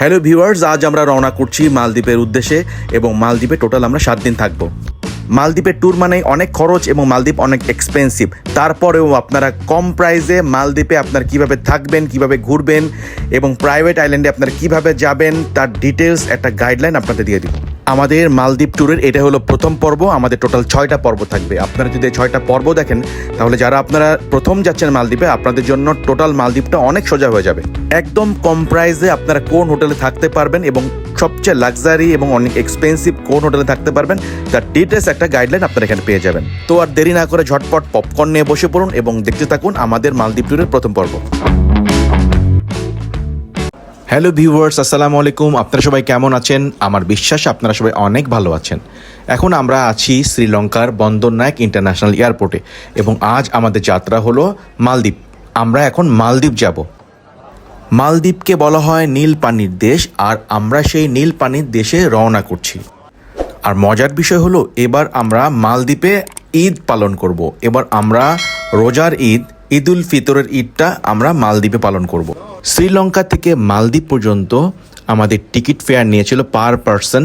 Hello viewers, আজ আমরা রওনা করছি মালদ্বীপের উদ্দেশ্যে এবং মালদ্বীপে টোটাল আমরা সাত দিন থাকব। মালদ্বীপের ট্যুর মানে অনেক খরচ এবং মালদ্বীপ অনেক এক্সপেন্সিভ তারপরেও আপনারা কম প্রাইসে মালদ্বীপে আপনার কীভাবে থাকবেন, কীভাবে ঘুরবেন এবং প্রাইভেট আইল্যান্ডে আপনারা কীভাবে যাবেন, তার ডিটেলস একটা গাইডলাইন আপনাদের দিয়ে দিব। আমাদের মালদ্বীপ ট্যুরের এটা হলো প্রথম পর্ব, আমাদের টোটাল ছয়টা পর্ব থাকবে। আপনারা যদি ছয়টা পর্ব দেখেন, তাহলে যারা আপনারা প্রথম যাচ্ছেন মালদ্বীপে, আপনাদের জন্য টোটাল মালদ্বীপটা অনেক সোজা হয়ে যাবে। একদম কম প্রাইসে আপনারা কোন হোটেলে থাকতে পারবেন এবং সবচেয়ে লাক্সারি এবং অনেক এক্সপেন্সিভ কোন হোটেলে থাকতে পারবেন, তার ডিটেলস একটা গাইডলাইন আপনারা এখানে পেয়ে যাবেন। তো আর দেরি না করে ঝটপট পপকর্ন নিয়ে বসে পড়ুন এবং দেখতে থাকুন আমাদের মালদ্বীপ ট্যুরের প্রথম পর্ব। হ্যালো ভিউয়ার্স আসসালামু আলাইকুম। আপনারা সবাই কেমন আছেন? আমার বিশ্বাস আপনারা সবাই অনেক ভালো আছেন। এখন আমরা আছি শ্রীলঙ্কার বন্দরনায়ক ইন্টারন্যাশনাল এয়ারপোর্টে এবং আজ আমাদের যাত্রা হলো মালদ্বীপ। আমরা এখন মালদ্বীপ যাব। মালদ্বীপকে বলা হয় নীল পানির দেশ, আর আমরা সেই নীল পানির দেশে রওনা করছি আর মজার বিষয় হলো, এবার আমরা মালদ্বীপে ঈদ পালন করব। এবার আমরা রোজার ঈদ ঈদ উল ফিতরের ঈদটা আমরা মালদ্বীপে পালন করব। শ্রীলঙ্কা থেকে মালদ্বীপ পর্যন্ত আমাদের টিকিট ফেয়ার নিয়েছিল পার পারসন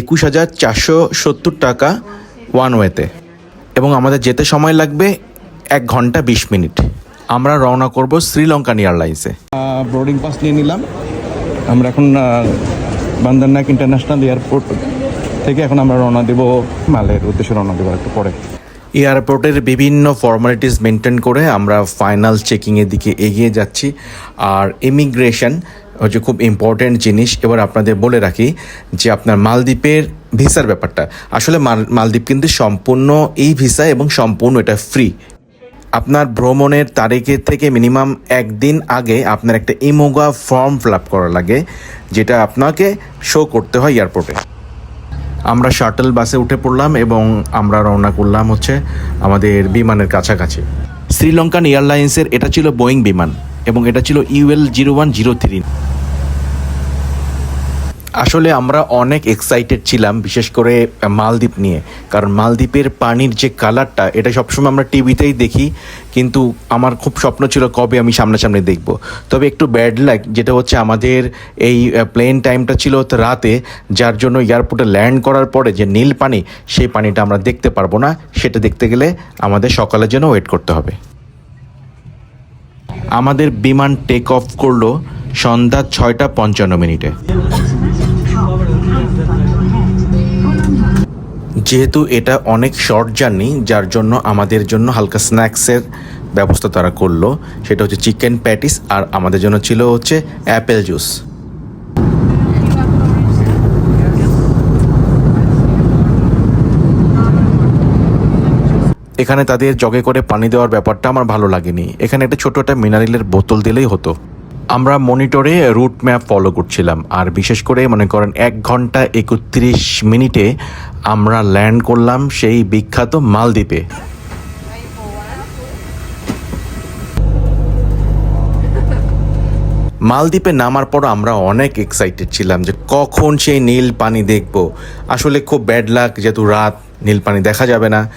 একুশ হাজার চারশো সত্তর টাকা ওয়ান ওয়েতে এবং আমাদের যেতে সময় লাগবে এক ঘণ্টা বিশ মিনিট আমরা রওনা করব শ্রীলঙ্কান এয়ারলাইন্সে। বোর্ডিং পাস নিয়ে নিলাম। আমরা এখন বান্দরনাক ইন্টারন্যাশনাল এয়ারপোর্ট থেকে এখন আমরা রওনা দেব মালের উদ্দেশ্যে রওনা দেবো একটু পরে। এয়ারপোর্টের বিভিন্ন ফর্মালিটিস মেনটেন করে আমরা ফাইনাল চেকিংয়ের দিকে এগিয়ে যাচ্ছি। আর ইমিগ্রেশন হচ্ছে খুব ইম্পর্ট্যান্ট জিনিস এবার আপনাদের বলে রাখি যে আপনার মালদ্বীপের ভিসার ব্যাপারটা। আসলে মাল- মালদ্বীপ কিন্তু সম্পূর্ণ এই ভিসা এবং সম্পূর্ণ এটা ফ্রি আপনার ভ্রমণের তারিখের থেকে মিনিমাম একদিন আগে আপনার একটা ইমোগা ফর্ম ফিল আপ করা লাগে, যেটা আপনাকে শো করতে হয় এয়ারপোর্টে আমরা শাটল বাসে উঠে পড়লাম এবং আমরা রওনা করলাম হচ্ছে আমাদের বিমানের কাছাকাছি। শ্রীলঙ্কান এয়ারলাইন্সের এটা ছিল বোয়িং বিমান এবং এটা ছিল UL zero one zero three আসলে আমরা অনেক এক্সাইটেড ছিলাম, বিশেষ করে মালদ্বীপ নিয়ে। কারণ মালদ্বীপের পানির যে কালারটা এটা সবসময় আমরা টিভিতেই দেখি। কিন্তু আমার খুব স্বপ্ন ছিল কবে আমি সামনাসামনি দেখব। তবে একটু ব্যাড লাগ যেটা হচ্ছে আমাদের এই প্লেন টাইমটা ছিল রাতে, যার জন্য এয়ারপোর্টে ল্যান্ড করার পরে যে নীল পানি, সেই পানিটা আমরা দেখতে পারব না। সেটা দেখতে গেলে আমাদের সকালের জন্য ওয়েট করতে হবে। আমাদের বিমান টেক অফ করল সন্ধ্যা ছয়টা পঞ্চান্ন মিনিটে। যেহেতু এটা অনেক শর্ট জার্নি যার জন্য আমাদের জন্য হালকা স্ন্যাক্সের ব্যবস্থা তারা করল। সেটা হচ্ছে চিকেন প্যাটিস আর আমাদের জন্য ছিল হচ্ছে অ্যাপেল জুস এখানে তাদের জগে করে পানি দেওয়ার ব্যাপারটা আমার ভালো লাগেনি। এখানে একটা ছোট একটা মিনারেলের বোতল দিলেই হতো। আমরা মনিটরে রুট ম্যাপ ফলো করছিলাম। আর বিশেষ করে মনে করেন এক ঘণ্টা একত্রিশ মিনিটে আমরা ল্যান্ড করলাম সেই বিখ্যাত মালদ্বীপে। মালদ্বীপে নামার পর আমরা অনেক এক্সাইটেড ছিলাম যে কখন সেই নীল পানি দেখব। আসলে খুব ব্যাড লাক যেহেতু রাত, নীল পানি দেখা যাবে না।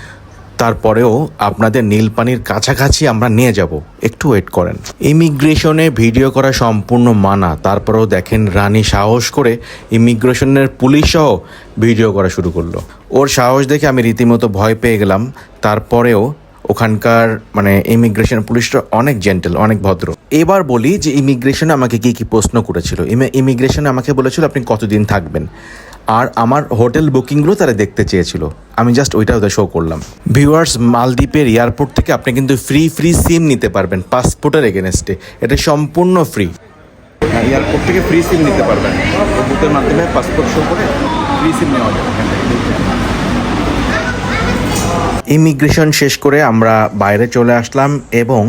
তারপরেও আপনাদের নীল পানির কাছাকাছি আমরা নিয়ে যাব। একটু ওয়েট করেন। ইমিগ্রেশনে ভিডিও করা সম্পূর্ণ মানা। তারপরেও দেখেন রানী সাহস করে ইমিগ্রেশনের পুলিশ সহ ভিডিও করা শুরু করল। ওর সাহস দেখে আমি রীতিমতো ভয় পেয়ে গেলাম। তারপরেও ওখানকার মানে ইমিগ্রেশন পুলিশটা অনেক জেন্টেল অনেক ভদ্র। এবার বলি যে ইমিগ্রেশনে আমাকে কি কি প্রশ্ন করেছিল। ইমিগ্রেশনে আমাকে বলেছিল আপনি কতদিন থাকবেন। আর আমার হোটেল বুকিংগুলো তারা দেখতে চেয়েছিল। আমি জাস্ট ওইটা ওদের শো করলাম। ভিউয়ার্স মালদ্বীপের এয়ারপোর্ট থেকে আপনি কিন্তু ফ্রি ফ্রি সিম নিতে পারবেন পাসপোর্টের এগেনস্টে এটা সম্পূর্ণ ফ্রি এয়ারপোর্ট থেকে ফ্রি সিম নিতে পারবেন। বুথের মাধ্যমে পাসপোর্ট শো করে ফ্রি সিম নেওয়া যাবে। ইমিগ্রেশন শেষ করে আমরা বাইরে চলে আসলাম এবং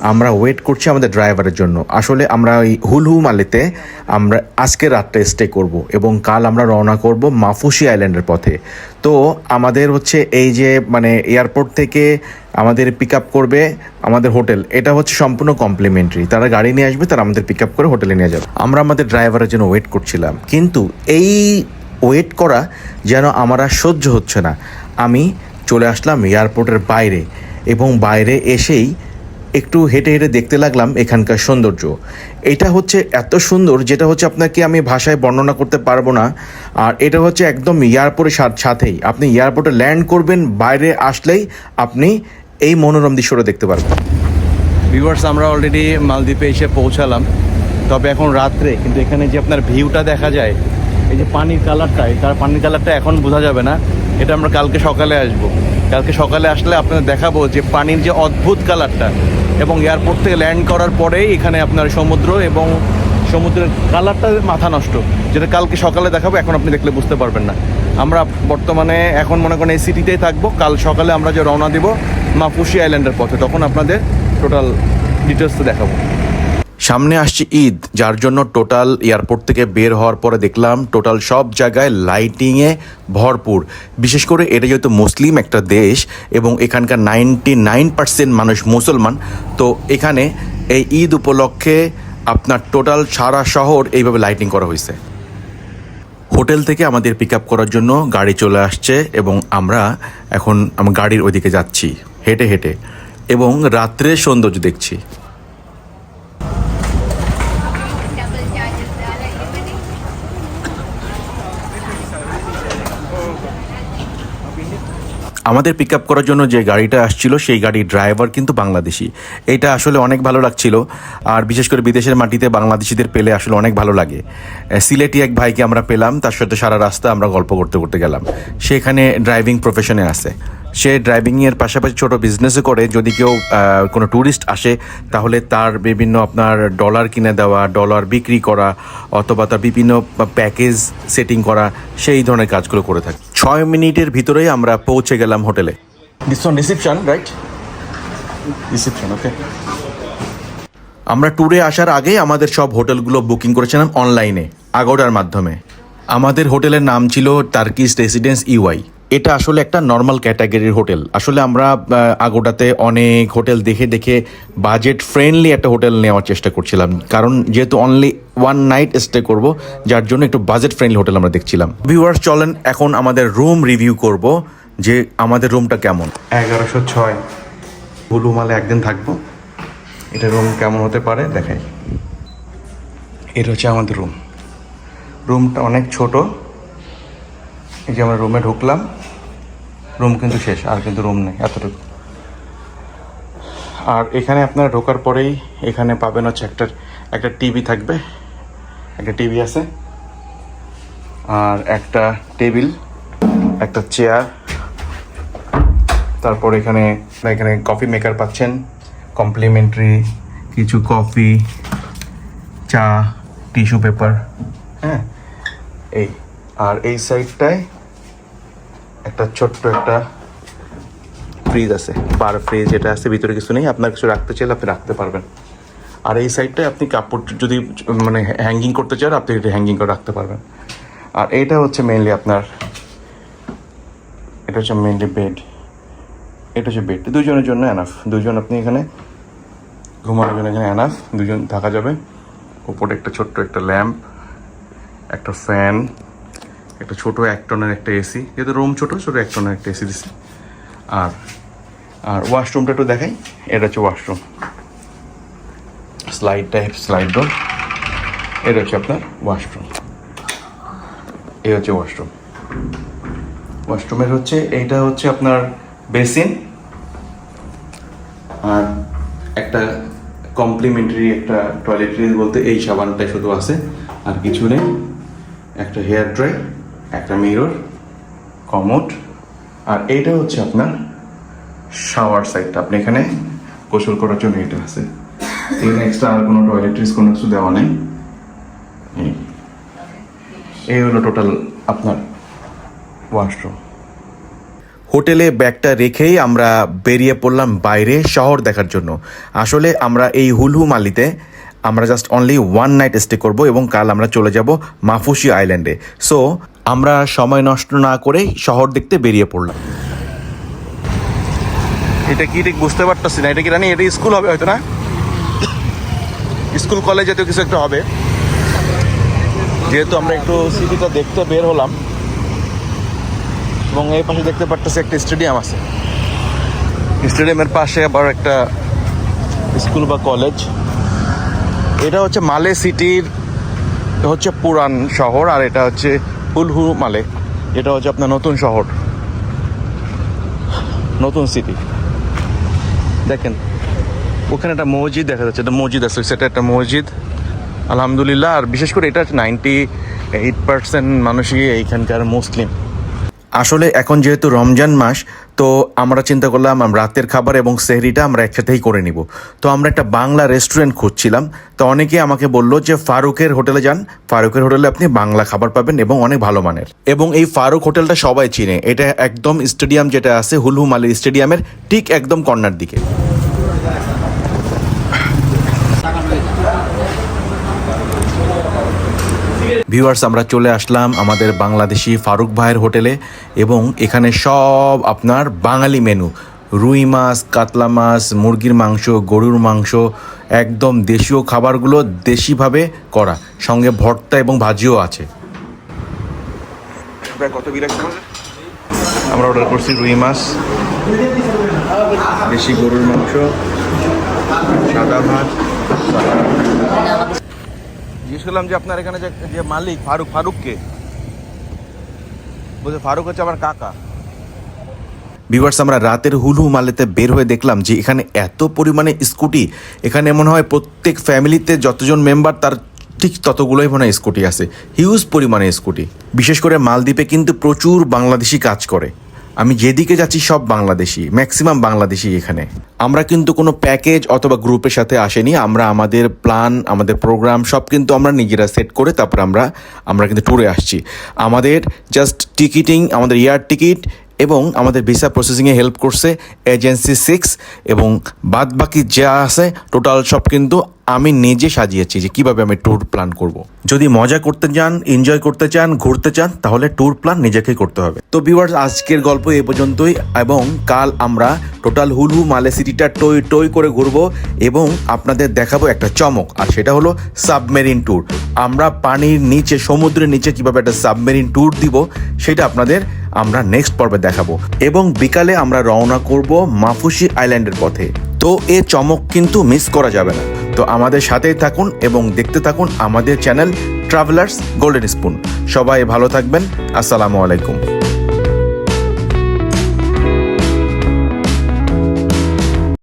আমরা ওয়েট করছি আমাদের ড্রাইভারের জন্য। আসলে আমরা ওই হুলহু মালিতে আমরা আজকে রাতটা স্টে করব এবং কাল আমরা রওনা করব মাফুসি আইল্যান্ডের পথে। তো আমাদের হচ্ছে এই যে মানে এয়ারপোর্ট থেকে আমাদের পিক আপ করবে আমাদের হোটেল এটা হচ্ছে সম্পূর্ণ কমপ্লিমেন্টারি তারা গাড়ি নিয়ে আসবে, তারা আমাদের পিক আপ করে হোটেলে নিয়ে যাবে। আমরা আমাদের ড্রাইভারের জন্য ওয়েট করছিলাম। কিন্তু এই ওয়েট করা যেন আমার আর সহ্য হচ্ছে না। আমি চলে আসলাম এয়ারপোর্টের বাইরে এবং বাইরে এসেই একটু হেঁটে হেঁটে দেখতে লাগলাম এখানকার সৌন্দর্য। এটা হচ্ছে এত সুন্দর, যেটা হচ্ছে আপনাকে আমি ভাষায় বর্ণনা করতে পারব না। আর এটা হচ্ছে একদম এয়ারপোর্টের সাথ- সাথেই। আপনি এয়ারপোর্টে ল্যান্ড করবেন, বাইরে আসলেই আপনি এই মনোরম দৃশ্যটা দেখতে পারবেন। ভিউয়ার্স আমরা অলরেডি মালদ্বীপে এসে পৌঁছালাম। তবে এখন রাত্রে, কিন্তু এখানে যে আপনার ভিউটা দেখা যায়, এই যে পানির কালারটা তার পানির কালারটা এখন বোঝা যাবে না। এটা আমরা কালকে সকালে আসব। কালকে সকালে আসলে আপনাদের দেখাবো যে পানির যে অদ্ভুত কালারটা এবং এয়ারপোর্ট থেকে ল্যান্ড করার পরেই এখানে আপনার সমুদ্র এবং সমুদ্রের কালারটা মাথা নষ্ট, যেটা কালকে সকালে দেখাবো, এখন আপনি দেখলে বুঝতে পারবেন না। আমরা বর্তমানে এখন মনে করেন এই সিটিতেই থাকব, কাল সকালে আমরা যে রওনা দিব মাপুসি আইল্যান্ডের পথে, তখন আপনাদের টোটাল ডিটেলসটা দেখাবো। সামনে আসছে ঈদ, যার জন্য টোটাল এয়ারপোর্ট থেকে বের হওয়ার পরে দেখলাম টোটাল সব জায়গায় লাইটিংয়ে ভরপুর। বিশেষ করে এটা যেহেতু মুসলিম একটা দেশ এবং এখানকার নাইনটি নাইন পার্সেন্ট মানুষ মুসলমান, তো এখানে এই ঈদ উপলক্ষে আপনার টোটাল সারা শহর এইভাবে লাইটিং করা হয়েছে। হোটেল থেকে আমাদের পিক আপ করার জন্য গাড়ি চলে আসছে এবং আমরা এখন, আমার গাড়ির ওইদিকে যাচ্ছি, হেঁটে হেঁটে এবং রাত্রের সৌন্দর্য দেখছি। আমাদের পিক আপ করার জন্য যে গাড়িটা আসছিল, সেই গাড়ির ড্রাইভার কিন্তু বাংলাদেশি। এটা আসলে অনেক ভালো লাগছিল। আর বিশেষ করে বিদেশের মাটিতে বাংলাদেশিদের পেলে আসলে অনেক ভালো লাগে। সিলেটি এক ভাইকে আমরা পেলাম, তার সাথে সারা রাস্তা আমরা গল্প করতে করতে গেলাম। সেখানে ড্রাইভিং প্রফেশনে আছে। সে ড্রাইভিংয়ের পাশাপাশি ছোট বিজনেসও করে। যদি কেউ কোনো ট্যুরিস্ট আসে, তাহলে তার বিভিন্ন আপনার ডলার কিনে দেওয়া ডলার বিক্রি করা, অথবা তার বিভিন্ন প্যাকেজ সেটিং করা, সেই ধরনের কাজগুলো করে থাকে। ছয় মিনিটের ভিতরেই আমরা পৌঁছে গেলাম হোটেলে। This on reception right reception okay আমরা ট্যুরে আসার আগে আমাদের সব হোটেলগুলো বুকিং করেছিলাম অনলাইনে আগোডার মাধ্যমে। আমাদের হোটেলের নাম ছিল টার্কিস রেসিডেন্স ইউআই। এটা আসলে একটা নর্মাল ক্যাটাগরির হোটেল। আসলে আমরা আগোটাতে অনেক হোটেল দেখে দেখে বাজেট ফ্রেন্ডলি একটা হোটেল নেওয়ার চেষ্টা করছিলাম। কারণ যেহেতু অনলি ওয়ান নাইট স্টে করব, যার জন্য একটু বাজেট ফ্রেন্ডলি হোটেল আমরা দেখছিলাম। ভিউয়ার্স চলেন, এখন আমাদের রুম রিভিউ করব যে আমাদের রুমটা কেমন। এগারোশো ছয়। বুলু মালে একদিন থাকব। এটা রুম কেমন হতে পারে? দেখাই। এটা হচ্ছে আমাদের রুম রুমটা অনেক ছোট। এই যে আমরা রুমে ঢুকলাম। রুম কিন্তু শেষ, আর কিন্তু রুম নেই, এতটুকু। আর এখানে আপনারা ঢোকার পরেই এখানে পাবেন হচ্ছে একটা একটা টিভি থাকবে, একটা টিভি আছে, আর একটা টেবিল, একটা চেয়ার, তারপর এখানে এখানে কফি মেকার পাচ্ছেন কমপ্লিমেন্টারি কিছু কফি চা টিস্যু পেপার হ্যাঁ এই, আর এই সাইডটায় একটা ছোট্ট একটা ফ্রিজ আছে বার ফ্রিজ যেটা আছে, ভিতরে কিছু নেই, আপনার কিছু রাখতে চাইলে আপনি রাখতে পারবেন। আর এই সাইডটায় আপনি কাপড় যদি মানে হ্যাঙ্গিং করতে চান, আপনি এটা হ্যাঙ্গিং করে রাখতে পারবেন। আর এটা হচ্ছে মেইনলি আপনার, এটা হচ্ছে মেনলি বেড এটা হচ্ছে বেড দুজনের জন্য এনাফ দুজন আপনি এখানে ঘুমানোর জন্য এখানে এনাফ দুজন থাকা যাবে। উপরে একটা ছোট্ট একটা ল্যাম্প একটা ফ্যান একটা ছোট এক টনের একটা এসি, যেহেতু রুম ছোট ছোট এক টনের একটা এসি দিচ্ছে আর আর ওয়াশরুমটা একটু দেখাই, এটা হচ্ছে washroom slide type slide door এটা হচ্ছে আপনার ওয়াশরুম এই হচ্ছে ওয়াশরুম ওয়াশরুমের হচ্ছে, এইটা হচ্ছে আপনার বেসিন আর একটা কমপ্লিমেন্টারি একটা টয়লেট্রিজ বলতে এই সাবানটাই শুধু আছে, আর কিছু নেই। একটা হেয়ার ড্রাই একটা মিরর কমোড আর এইটা হচ্ছে আপনার শাওয়ার সাইডটা আপনি এখানে গোসল করার জন্য এটা আছে। এখানে এক্সট্রা আর কোনো টয়লেট্রিজ কোনো কিছু দেওয়া নেই। এই। হলো টোটাল আপনার ওয়াশরুম হোটেলে ব্যাগটা রেখেই আমরা বেরিয়ে পড়লাম বাইরে শহর দেখার জন্য। আসলে আমরা এই হুলহু মালিতে আমরা just only one night stay করব এবং কাল আমরা চলে যাব মাফুসি আইল্যান্ডে সো আমরা সময় নষ্ট না করে শহর দেখতে বেরিয়ে পড়লাম। এটা কি ঠিক বুঝতে পারতেছি না, এটা কি জানি, এটা স্কুল হবে হয়তো না? স্কুল, কলেজ জাতীয় কিছু একটা হবে। যেহেতু আমরা একটু সিটিটা দেখতে বের হলাম, এবং এই পাশে দেখতে পারতেছি একটা স্টেডিয়াম আছে। স্টেডিয়ামের পাশে আবার একটা স্কুল বা কলেজ। এটা হচ্ছে মালে সিটির হচ্ছে পুরান শহর আর এটা হচ্ছে হুলহু মালে এটা হচ্ছে আপনার নতুন শহর। নতুন সিটি দেখেন, ওখানে একটা মসজিদ দেখা যাচ্ছে একটা মসজিদ আছে, সেটা একটা মসজিদ। আলহামদুলিল্লাহ, আর বিশেষ করে এটা নাইনটি এইট পার্সেন্ট মানুষই এইখানকার মুসলিম। আসলে এখন যেহেতু রমজান মাস তো আমরা চিন্তা করলাম রাতের খাবার এবং সেহরিটা আমরা একসাথেই করে নিব। তো আমরা একটা বাংলা রেস্টুরেন্ট খুঁজছিলাম। তো অনেকে আমাকে বলল যে, ফারুকের হোটেলে যান। ফারুকের হোটেলে আপনি বাংলা খাবার পাবেন এবং অনেক ভালো মানের। এবং এই ফারুক হোটেলটা সবাই চিনে। এটা একদম স্টেডিয়াম যেটা আছে, হুলহুমালি স্টেডিয়ামের ঠিক একদম কর্নার দিকে। ভিউয়ার্স আমরা চলে আসলাম আমাদের বাংলাদেশি ফারুক ভাইয়ের হোটেলে এবং এখানে সব আপনার বাঙালি মেনু। রুই মাছ কাতলা মাছ মুরগির মাংস গরুর মাংস একদম দেশীয় খাবারগুলো দেশিভাবে করা। সঙ্গে ভর্তা এবং ভাজিও আছে। আমরা অর্ডার করছি রুই মাছ দেশি গরুর মাংস সাদা ভাত। জিজ্ঞেস করলাম যে আপনার এখানে যে মালিক ফারুক, ফারুককে? বলছে, ফারুক হচ্ছে আমার কাকা। ভিউয়ার্স আমরা রাতের হুলহু মালেতে বের হয়ে দেখলাম যে এখানে এত পরিমাণে স্কুটি। এখানে মনে হয় প্রত্যেক ফ্যামিলিতে যতজন মেম্বার, তার ঠিক ততগুলোই মনে হয় স্কুটি আছে। হিউজ পরিমাণে স্কুটি। বিশেষ করে মালদ্বীপে কিন্তু প্রচুর বাংলাদেশি কাজ করে। আমি যেদিকে যাচ্ছি সব বাংলাদেশি ম্যাক্সিমাম বাংলাদেশি এখানে। আমরা কিন্তু কোনো প্যাকেজ অথবা গ্রুপের সাথে আসেনি, আমরা আমাদের প্ল্যান আমাদের প্রোগ্রাম সব কিন্তু আমরা নিজেরা সেট করে তারপর আমরা আমরা কিন্তু ট্যুরে আসছি। আমাদের জাস্ট টিকিটিং আমাদের এয়ার টিকিট এবং আমাদের ভিসা প্রসেসিংয়ে হেল্প করছে এজেন্সি সিক্স এবং বাদ বাকি যা আছে টোটাল সব কিন্তু আমি নিজে সাজিয়েছি যে কীভাবে আমি ট্যুর প্ল্যান করব। যদি মজা করতে চান এনজয় করতে চান, ঘুরতে চান, তাহলে ট্যুর প্ল্যান নিজেকেই করতে হবে তো ভিউয়ার্স আজকের গল্প এ পর্যন্তই এবং কাল আমরা টোটাল হুলহু মালে সিটিটা টই টই করে ঘুরবো এবং আপনাদের দেখাবো একটা চমক, আর সেটা হলো সাবমেরিন ট্যুর আমরা পানির নিচে, সমুদ্রের নিচে কীভাবে একটা সাবমেরিন ট্যুর দিব, সেটা আপনাদের আমরা নেক্সট পর্বে দেখাবো। এবং বিকালে আমরা রওনা করব মাফুসি আইল্যান্ডের পথে। তো এ চমক কিন্তু মিস করা যাবে না। তো আমাদের সাথেই থাকুন এবং দেখতে থাকুন আমাদের চ্যানেল ট্রাভেলার্স গোল্ডেন স্পুন সবাই ভালো থাকবেন। আসসালামু আলাইকুম।